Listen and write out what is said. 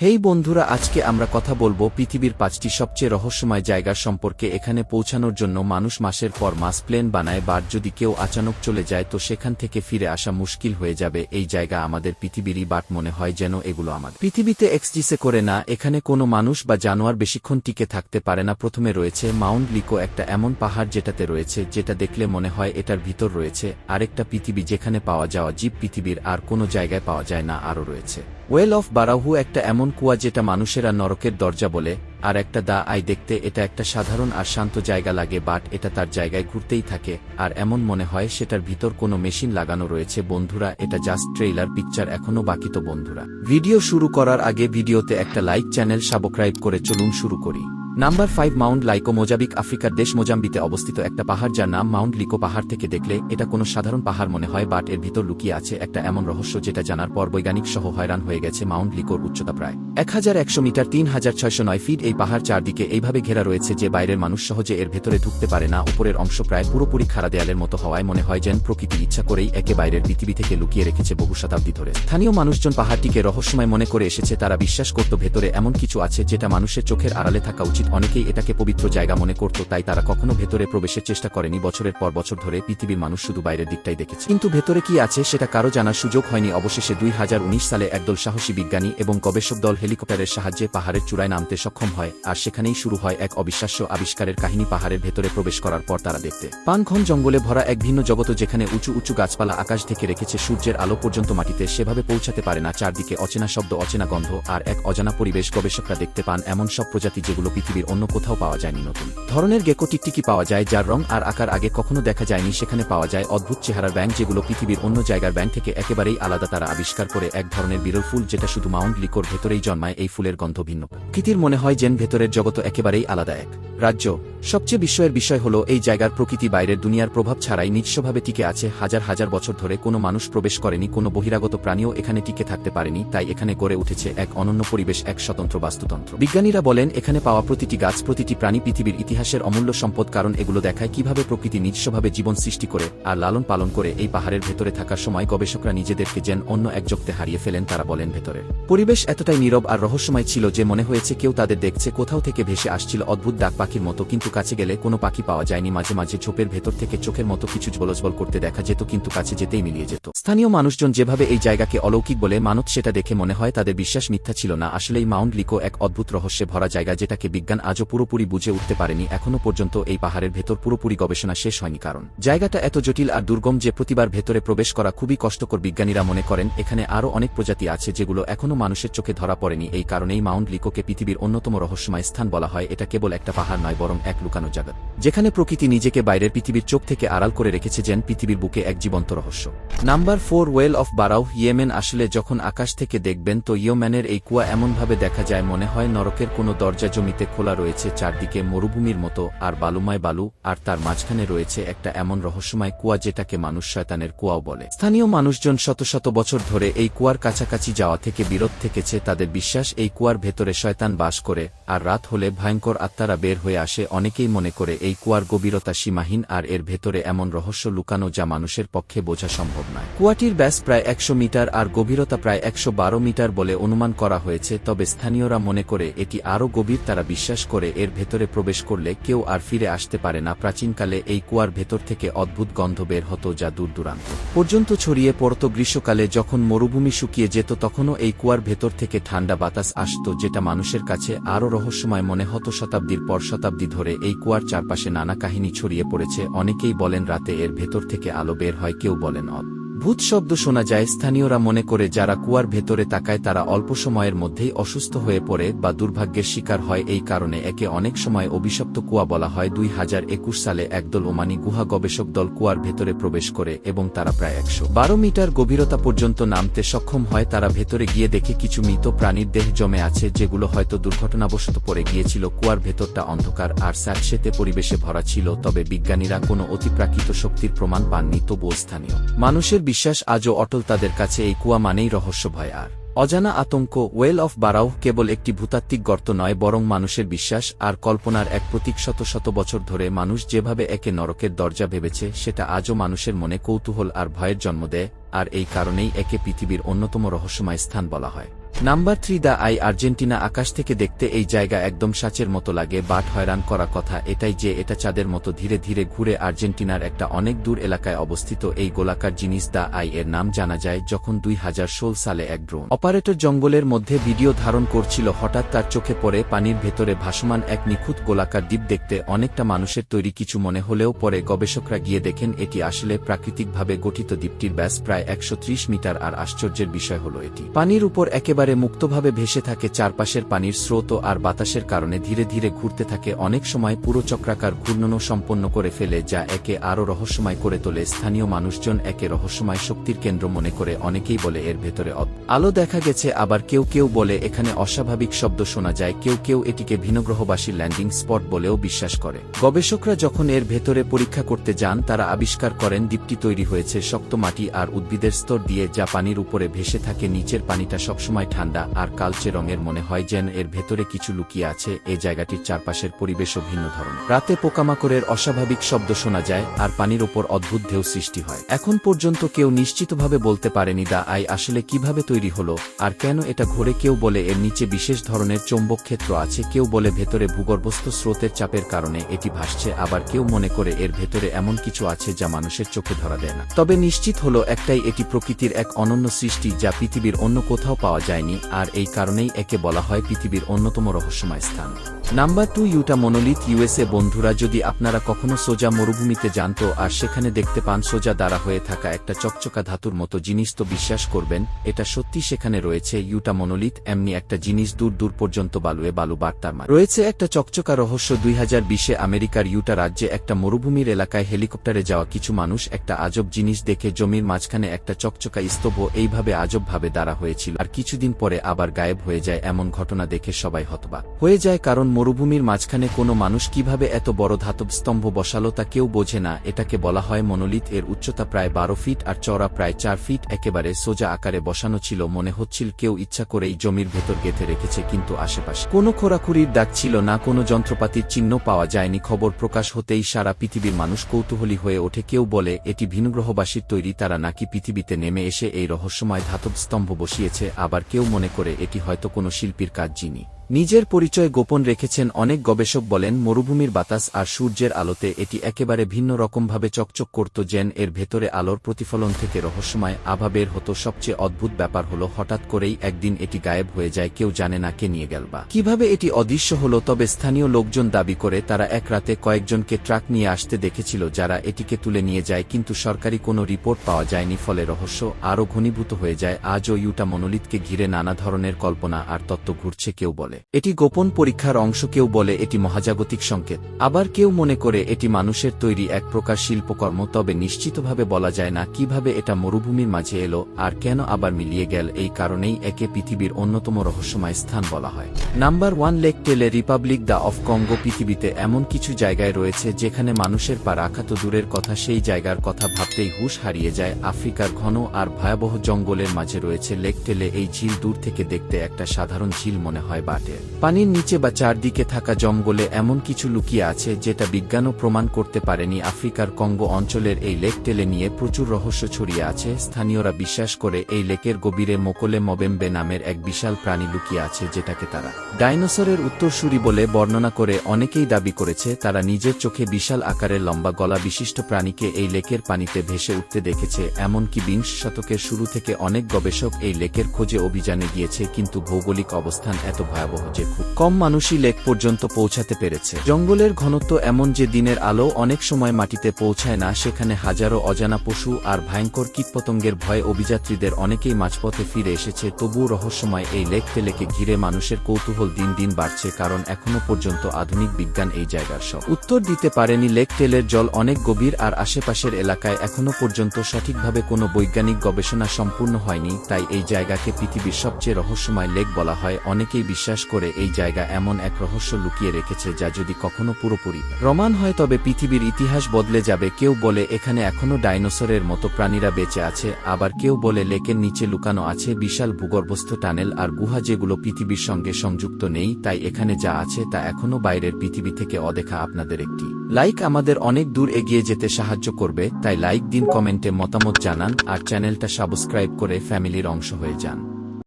হেই বন্ধুরা, আজকে আমরা কথা বলব পৃথিবীর পাঁচটি সবচেয়ে রহস্যময় জায়গা সম্পর্কে। এখানে পৌঁছানোর জন্য মানুষ মাসের পর মাস প্লেন বানায় বার যদি কেউ আচানক চলে যায়, তো সেখান থেকে ফিরে আসা মুশকিল হয়ে যাবে। এই জায়গা আমাদের পৃথিবীরই বাট মনে হয় যেন এগুলো আমাদের। পৃথিবীতে এক্সজিসে করে না, এখানে কোনো মানুষ বা জানোয়ার বেশিক্ষণ টিকে থাকতে পারে না। প্রথমে রয়েছে মাউন্ট লিকো, একটা এমন পাহাড় যেটাতে রয়েছে, যেটা দেখলে মনে হয় এটার ভিতর রয়েছে। আরেকটা পৃথিবী যেখানে পাওয়া যাওয়া জীব পৃথিবীর, আর কোনো জায়গায় পাওয়া যায় না, আরও রয়েছে। ওয়েল অফ বারাহু একটা এমন কুয়া যেটা মানুষেরা নরকের দরজা বলে, আর একটা দা আই দেখতে এটা একটা সাধারণ আর শান্ত জায়গা লাগে, বাট এটা তার জায়গায় ঘুরতেই থাকে, আর এমন মনে হয় সেটার ভিতর কোনো মেশিন লাগানো রয়েছে। বন্ধুরা, এটা জাস্ট ট্রেইলার পিকচার, এখনও বাকি তো বন্ধুরা। ভিডিও শুরু করার আগে ভিডিওতে একটা লাইক চ্যানেল সাবস্ক্রাইব করে চলুন শুরু করি। Number five mount Lico Mozambique আফ্রিকার দেশ মোজাম্বিতে অবস্থিত একটা পাহাড় যার নাম মাউন্ট লিকো পাহাড় থেকে দেখলে এটা কোনো সাধারণ পাহাড় মনে হয় বাট এর ভিতর লুকিয়ে আছে একটা এমন রহস্য যেটা জানার পর বৈজ্ঞানিক সহ হয়রান হয়ে গেছে মাউন্ট লিকোর উচ্চতা প্রায় এক হাজার একশো মিটার, তিন হাজার ছয়শো নয় ফিট এই পাহাড় চারদিকে এইভাবে ঘেরা রয়েছে যে বাইরের মানুষ সহজে এর ভেতরে ঢুকতে পারে না। উপরের অংশ প্রায় পুরোপুরি খাড়া দেয়ালের মতো হওয়ায় মনে হয় যেন প্রকৃতি ইচ্ছা করেই একে বাইরের পৃথিবী থেকে লুকিয়ে রেখেছে বহু শতাব্দী ধরে। স্থানীয় মানুষজন পাহাড়টিকে রহস্যময় মনে করে এসেছে, তারা বিশ্বাস করত ভেতরে এমন কিছু আছে যেটা মানুষের চোখের আড়ালে থাকা উচিত অনেকেই এটাকে পবিত্র জায়গা মনে করত, তাই তারা কখনো ভেতরে প্রবেশের চেষ্টা করেনি। বছরের পর বছর ধরে পৃথিবীর মানুষ শুধু বাইরের দিকটাই দেখেছে। কিন্তু ভেতরে কি আছে সেটা কারও জানার সুযোগ হয়নি। অবশেষে দুই হাজার উনিশ সালে একদল সাহসী বিজ্ঞানী এবং গবেষক দল হেলিকপ্টারের সাহায্যে পাহাড়ের চূড়ায় নামতে সক্ষম হয়, আর সেখানেই শুরু হয় এক অবিশ্বাস্য আবিষ্কারের কাহিনী পাহাড়ের ভেতরে প্রবেশ করার পর তারা দেখতে। পান ঘন জঙ্গলে ভরা এক ভিন্ন জগত যেখানে উঁচু উঁচু গাছপালা আকাশ থেকে রেখেছে, সূর্যের আলো পর্যন্ত মাটিতে সেভাবে পৌঁছাতে পারে না। চারদিকে অচেনা শব্দ, অচেনা গন্ধ, আর এক অজানা পরিবেশ গবেষকরা দেখতে পান এমন সব প্রজাতি যেগুলো পৃথিবীর অন্য কোথাও পাওয়া যায়নি নতুন। ধরনের গেকো টিকটিকি পাওয়া যায় যার রং আর আকার আগে কখনো দেখা যায়নি। সেখানে পাওয়া যায় অদ্ভুত চেহারার ব্যাংক যেগুলো পৃথিবীর অন্য জায়গার ব্যাংক থেকে একেবারেই আলাদা। তারা আবিষ্কার করে এক ধরনের বিরল ফুল যেটা শুধু মাউন্ট লিকোর ভেতরেই জন্মায়। এই ফুলের গন্ধ ভিন্ন। কৃতির মনে হয় যেন ভেতরের জগৎ একেবারেই আলাদা এক। রাজ্য। সবচেয়ে বিস্ময়ের বিষয় হল এই জায়গার প্রকৃতি বাইরের দুনিয়ার প্রভাব ছাড়াই নিজস্বভাবে টিকে আছে। হাজার হাজার বছর ধরে কোনো মানুষ প্রবেশ করেনি, কোনো বহিরাগত প্রাণীও এখানে টিকে থাকতে পারেনি। তাই এখানে গড়ে উঠেছে এক অনন্য পরিবেশ, এক স্বতন্ত্র বাস্তুতন্ত্র। বিজ্ঞানীরা বলেন, এখানে পাওয়া প্রতিটি গাছ প্রতিটি প্রাণী পৃথিবীর ইতিহাসের অমূল্য সম্পদ কারণ এগুলো দেখায় কীভাবে প্রকৃতি নিজস্বভাবে জীবন সৃষ্টি করে আর লালন পালন করে এই পাহাড়ের ভেতরে থাকার সময় গবেষকরা নিজেদেরকে যেন অন্য এক জগতে হারিয়ে ফেলেন তারা বলেন ভেতরে। পরিবেশ এতটাই নীরব আর রহস্যময় ছিল যে মনে হয়েছে কেউ তাদের দেখছে, কোথাও থেকে ভেসে আসছিল অদ্ভুত ডাক পাখির মতো, কিন্তু কাছে গেলে কোনো পাখি পাওয়া যায়নি। মাঝে মাঝে ঝোপের ভেতর থেকে চোখের মতো কিছু ঝলঝল করতে দেখা যেত, কিন্তু কাছে যেতেই মিলিয়ে যেত। স্থানীয় মানুষজন যেভাবে এই জায়গাকে অলৌকিক বলে মানত, সেটা দেখে মনে হয় তাদের বিশ্বাস মিথ্যা ছিল না। আসলেই মাউন্ট লিকো এক অদ্ভুত রহস্যে ভরা জায়গা যেটাকে বিজ্ঞান আজও পুরোপুরি বুঝে উঠতে পারেনি এখনও পর্যন্ত এই পাহাড়ের ভেতর পুরোপুরি গবেষণা শেষ হয়নি কারণ। জায়গাটা এত জটিল আর দুর্গম যে প্রতিবার ভেতরে প্রবেশ করা খুবই কষ্টকর বিজ্ঞানীরা মনে করেন, এখানে আরও অনেক প্রজাতি আছে যেগুলো এখনও মানুষের চোখে ধরা পড়েনি, এই কারণেই মাউন্ট লিকোকে পৃথিবীর অন্যতম রহস্যময় স্থান বলা হয়, এটা কেবল একটা পাহাড় নয়, বরং এক লুকানো জায়গা যেখানে প্রকৃতি নিজেকে বাইরের পৃথিবীর চোখ থেকে আড়াল করে রেখেছে যেন পৃথিবীর বুকে এক জীবন্ত রহস্য। Number four, well of Barhout, Yemen আসলে যখন আকাশ থেকে দেখবেন, তো ইয়েমেনের এই কুয়া এমনভাবে দেখা যায়, মনে হয় নরকের কোনো দরজা জমিতে খোলা রয়েছে চারদিকে মরুভূমির মতো, আর বালুময় বালু, আর তার মাঝখানে রয়েছে একটা এমন রহস্যময় কুয়া যেটাকে মানুষ শয়তানের কুয়াও বলে। স্থানীয় মানুষজন শত শত বছর ধরে এই কুয়ার কাছাকাছি যাওয়া থেকে বিরত থেকেছে, তাদের বিশ্বাস এই কুয়ার ভেতরে শয়তান বাস করে, আর রাত হলে ভয়ঙ্কর আত্মারা বের হয়ে আসে, অনেকেই মনে করে এই কুয়ার গভীরতা সীমাহীন, আর এর ভেতরে এমন রহস্য লুকানো যা মানুষের পক্ষে বোঝা সম্ভব নয়। কুয়াটির ব্যাস প্রায় একশো মিটার, আর গভীরতা প্রায় একশো বারো মিটার বলে অনুমান করা হয়েছে, তবে স্থানীয়রা মনে করে এটি আরও গভীর তারা বিশ্বাস করে এর ভেতরে প্রবেশ করলে কেউ আর ফিরে আসতে পারে না। প্রাচীনকালে এই কুয়ার ভেতর থেকে অদ্ভুত গন্ধ বের হতো যা দূর দূরান্ত পর্যন্ত ছড়িয়ে পড়ত। গ্রীষ্মকালে যখন মরুভূমি শুকিয়ে যেত, তখনও এই কুয়ার ভেতর থেকে ঠান্ডা বাতাস আসত, যেটা মানুষের কাছে আরও রহস্যময় মনে হতো। শতাব্দীর পর শতাব্দী ধরে এই কুয়ার চারপাশে নানা কাহিনী ছড়িয়ে পড়েছে। অনেকেই বলেন, রাতে এর ভেতর থেকে আলো বের হয়, কেউ বলেন অদ ভূত শব্দ শোনা যায় স্থানীয়রা মনে করে যারা কুয়ার ভেতরে তাকায় তারা অল্প সময়ের মধ্যেই অসুস্থ হয়ে পড়ে বা দুর্ভাগ্যের শিকার হয় এই কারণে একে অনেক সময় অভিশপ্ত কুয়া বলা হয়। দুই হাজার একুশ সালে একদল ওমানি গুহা গবেষক দল কুয়ার ভেতরে প্রবেশ করে এবং তারা প্রায় একশো বারো মিটার গভীরতা পর্যন্ত নামতে সক্ষম হয়। তারা ভেতরে গিয়ে দেখে কিছু মৃত প্রাণীর দেহ জমে আছে, যেগুলো হয়তো দুর্ঘটনাবশত পড়ে গিয়েছিল। কুয়ার ভেতরটা অন্ধকার আর স্যাঁতসেতে পরিবেশে ভরা ছিল, তবে বিজ্ঞানীরা কোনো অতিপ্রাকৃত শক্তির প্রমাণ পাননি, তবুও স্থানীয় মানুষের বিশ্বাস আজও অটল তাদের কাছে এই কুয়া মানেই রহস্য ভয় আর অজানা আতঙ্ক, ওয়েল অফ বারাউ কেবল একটি ভূতাত্ত্বিক গর্ত নয়, বরং মানুষের বিশ্বাস আর কল্পনার এক প্রতীক শত শত বছর ধরে মানুষ যেভাবে একে নরকের দরজা ভেবেছে, সেটা আজও মানুষের মনে কৌতূহল আর ভয়ের জন্ম দেয়, আর এই কারণেই একে পৃথিবীর অন্যতম রহস্যময় স্থান বলা হয়। Number three the eye Argentina আকাশ থেকে দেখতে এই জায়গা একদম সাচের মতো লাগে, বাট হয়রান করা কথা এটাই যে এটা চাঁদের মতো ধীরে ধীরে ঘুরে আর্জেন্টিনার একটা অনেক দূর এলাকায় অবস্থিত এই গোলাকার জিনিস দ্য আই এর নাম জানা যায় যখন দুই হাজার ষোল সালে এক ড্রোন অপারেটর জঙ্গলের মধ্যে ভিডিও ধারণ করছিল, হঠাৎ তার চোখে পড়ে পানির ভেতরে ভাসমান এক নিখুঁত গোলাকার দ্বীপ দেখতে অনেকটা মানুষের তৈরি কিছু মনে হলেও পরে গবেষকরা গিয়ে দেখেন এটি আসলে প্রাকৃতিকভাবে গঠিত দ্বীপটির ব্যাস প্রায় একশো ত্রিশ মিটার, আর আশ্চর্যের বিষয় হল এটি। পানির উপর একেবারে মুক্তভাবে ভেসে থাকে চারপাশের পানির স্রোত আর বাতাসের কারণে ধীরে ধীরে ঘুরতে থাকে অনেক সময় পুরো চক্রাকার ঘূর্ণনও সম্পন্ন করে ফেলে যা একে আরও রহস্যময় করে তোলে। স্থানীয় মানুষজন একে রহস্যময় শক্তির কেন্দ্র মনে করে অনেকেই বলে এর ভেতরে আলো দেখা গেছে, আবার কেউ কেউ বলে এখানে অস্বাভাবিক শব্দ শোনা যায়। কেউ কেউ এটিকে ভিনগ্রহবাসীর ল্যান্ডিং স্পট বলেও বিশ্বাস করে। গবেষকরা যখন এর ভেতরে পরীক্ষা করতে যান, তারা আবিষ্কার করেন দ্বীপটি তৈরি হয়েছে শক্ত মাটি আর উদ্ভিদের স্তর দিয়ে, যা পানির উপরে ভেসে থাকে। নিচের পানিটা সবসময় ঠান্ডা আর কালচে রঙের মনে হয় যেন এর ভেতরে কিছু লুকিয়ে আছে। এই জায়গাটির চারপাশের পরিবেশও ভিন্ন ধরনের। রাতে পোকামাকড়ের অস্বাভাবিক শব্দ শোনা যায় আর পানির ওপর অদ্ভুত ঢেউ সৃষ্টি হয়। এখন পর্যন্ত কেউ নিশ্চিতভাবে বলতে পারেনি দা আই আসলে কীভাবে তৈরি হলো আর কেন এটা ঘোরে কেউ বলে এর নিচে বিশেষ ধরনের চৌম্বক ক্ষেত্র আছে। কেউ বলে ভেতরে ভূগর্ভস্থ স্রোতের চাপের কারণে এটি ভাসছে। আবার কেউ মনে করে এর ভেতরে এমন কিছু আছে যা মানুষের চোখে ধরা দেয় না। তবে নিশ্চিত হলো একটাই এটি প্রকৃতির এক অনন্য সৃষ্টি যা পৃথিবীর অন্য কোথাও পাওয়া যায়নি আর এই কারণেই একে বলা হয় পৃথিবীর অন্যতম রহস্যময় স্থান। Number two Utah monolith USA বন্ধুরা, যদি আপনারা কখনো সোজা মরুভূমিতে জানত আর সেখানে দেখতে পান সোজা দ্বারা হয়ে থাকা একটা চকচকা ধাতুর মতো জিনিস, তো বিশ্বাস করবেন, এটা সত্যি সেখানে রয়েছে ইউটা মনোলিথ, এমনি একটা জিনিস দূর দূর পর্যন্ত বালুয়ে বালু বার্তার মান রয়েছে একটা চকচকা রহস্য, দুই হাজার বিশে আমেরিকার ইউটা রাজ্যে একটা মরুভূমির এলাকায় হেলিকপ্টারে যাওয়া কিছু মানুষ একটা আজব জিনিস দেখে জমির মাঝখানে একটা চকচকা স্তম্ভ এইভাবে আজবভাবে দাঁড়া হয়েছিল, আর কিছুদিন পরে আবার গায়েব হয়ে যায় এমন ঘটনা দেখে সবাই হতবা হয়ে যায় কারণ মরুভূমির মাঝখানে কোনো মানুষ কীভাবে এত বড় ধাতব স্তম্ভ বসালো তা কেউ বোঝে না, এটাকে বলা হয় মনোলিথ। এর উচ্চতা প্রায় বারো ফিট আর চড়া প্রায় চার ফিট, একেবারে সোজা আকারে বসানো ছিল মনে হচ্ছিল কেউ ইচ্ছা করেই জমির ভেতর গেঁথে রেখেছে, কিন্তু আশেপাশে কোনো খোরাখুরির ডাক ছিল না, কোনো যন্ত্রপাতির চিহ্ন পাওয়া যায়নি, খবর প্রকাশ হতেই সারা পৃথিবীর মানুষ কৌতূহলী হয়ে ওঠে, কেউ বলে, এটি ভিনগ্রহবাসীর তৈরি, তারা নাকি পৃথিবীতে নেমে এসে এই রহস্যময় ধাতব স্তম্ভ বসিয়েছে, আবার কেউ মনে করে, এটি হয়তো কোনো শিল্পীর কাজ যিনি নিজের পরিচয় গোপন রেখেছেন অনেক গবেষক বলেন, মরুভূমির বাতাস আর সূর্যের আলোতে এটি একেবারে ভিন্ন রকমভাবে চকচক করত যেন এর ভেতরে আলোর প্রতিফলন থেকে রহস্যময় আভা বের হতো। সবচেয়ে অদ্ভুত ব্যাপার হলো, হঠাৎ করেই একদিন এটি গায়েব হয়ে যায়, কেউ জানে না কে নিয়ে গেল বা। কীভাবে এটি অদৃশ্য হলো, তবে স্থানীয় লোকজন দাবি করে, তারা এক রাতে কয়েকজনকে ট্রাক নিয়ে আসতে দেখেছিল যারা এটিকে তুলে নিয়ে যায়, কিন্তু সরকারি কোনো রিপোর্ট পাওয়া যায়নি, ফলে রহস্য আরও ঘনীভূত হয়ে যায়। আজও ইউটা মনোলিতকে ঘিরে নানা ধরনের কল্পনা আর তত্ত্ব ঘুরছে কেউ বলে। এটি গোপন পরীক্ষার অংশ কেউ বলে এটি মহাজাগতিক সংকেত। আবার কেউ মনে করে এটি মানুষের তৈরি এক প্রকার শিল্পকর্ম, তবে নিশ্চিতভাবে বলা যায় না কীভাবে এটা মরুভূমির মাঝে এলো আর কেন আবার মিলিয়ে গেল। এই কারণেই একে পৃথিবীর অন্যতম রহস্যময় স্থান বলা হয়। Number one lake Tele Republic the of Congo পৃথিবীতে এমন কিছু জায়গায় রয়েছে যেখানে মানুষের পা রাখা তো দূরের কথা, সেই জায়গার কথা ভাবতেই হুশ হারিয়ে যায়। আফ্রিকার ঘন আর ভয়াবহ জঙ্গলের মাঝে রয়েছে লেক টেলে। এই ঝিল দূর থেকে দেখতে একটা সাধারণ ঝিল মনে হয় বাটে পানির নিচে বা চারদিকে থাকা জঙ্গলে এমন কিছু লুকিয়ে আছে যেটা বিজ্ঞানও প্রমাণ করতে পারেনি আফ্রিকার কঙ্গো অঞ্চলের এই লেক টেলে নিয়ে প্রচুর রহস্য ছড়িয়ে আছে। স্থানীয়রা বিশ্বাস করে এই লেকের গভীরে মোকলে মবেম্বে নামের এক বিশাল প্রাণী লুকিয়ে আছে যেটাকে তারা ডাইনোসরের উত্তরসূরি বলে বর্ণনা করে অনেকেই দাবি করেছে, তারা নিজের চোখে বিশাল আকারের লম্বা গলা বিশিষ্ট প্রাণীকে এই লেকের পানিতে ভেসে উঠতে দেখেছে, এমনকি বিংশ শতকের শুরু থেকে অনেক গবেষক এই লেকের খোঁজে অভিযানে গিয়েছে, কিন্তু ভৌগোলিক অবস্থান এত ভয়াবহ যে খুব কম মানুষই লেক পর্যন্ত পৌঁছাতে পেরেছে। জঙ্গলের ঘনত্ব এমন যে দিনের আলো অনেক সময় মাটিতে পৌঁছায় না, সেখানে হাজারো অজানা পশু আর ভয়ঙ্কর কীটপতঙ্গের ভয়ে অভিযাত্রীদের অনেকেই মাঝপথে ফিরে এসেছে, তবুও রহস্যময় এই লেক টেলেকে ঘিরে মানুষের কৌতূহল দিন দিন বাড়ছে, কারণ এখনও পর্যন্ত আধুনিক বিজ্ঞান এই জায়গার সব। উত্তর দিতে পারেনি লেক টেলের জল অনেক গভীর আর আশেপাশের এলাকায় এখনও পর্যন্ত সঠিকভাবে কোনো বৈজ্ঞানিক গবেষণা সম্পূর্ণ হয়নি, তাই এই জায়গাকে পৃথিবীর সবচেয়ে রহস্যময় লেক বলা হয়, অনেকেই বিশ্বাস করে এই জায়গা এমন এক রহস্য লুকিয়ে রেখেছে যা যদি কখনো পুরোপুরি প্রমাণ হয়, তবে পৃথিবীর ইতিহাস বদলে যাবে। কেউ বলে এখানে এখনও ডাইনোসরের মতো প্রাণীরা বেঁচে আছে, আবার কেউ বলে লেকের নিচে লুকানো আছে বিশাল ভূগর্ভস্থ টানেল আর গুহা যেগুলো পৃথিবীর সঙ্গে সংযুক্ত নেই, তাই এখানে যা আছে তা এখনও বাইরের পৃথিবী থেকে অদেখা আপনাদের একটি। লাইক আমাদের অনেক দূর এগিয়ে যেতে সাহায্য করবে, তাই লাইক দিন, কমেন্টে মতামত জানান, আর চ্যানেলটা সাবস্ক্রাইব করে ফ্যামিলির অংশ হয়ে যান।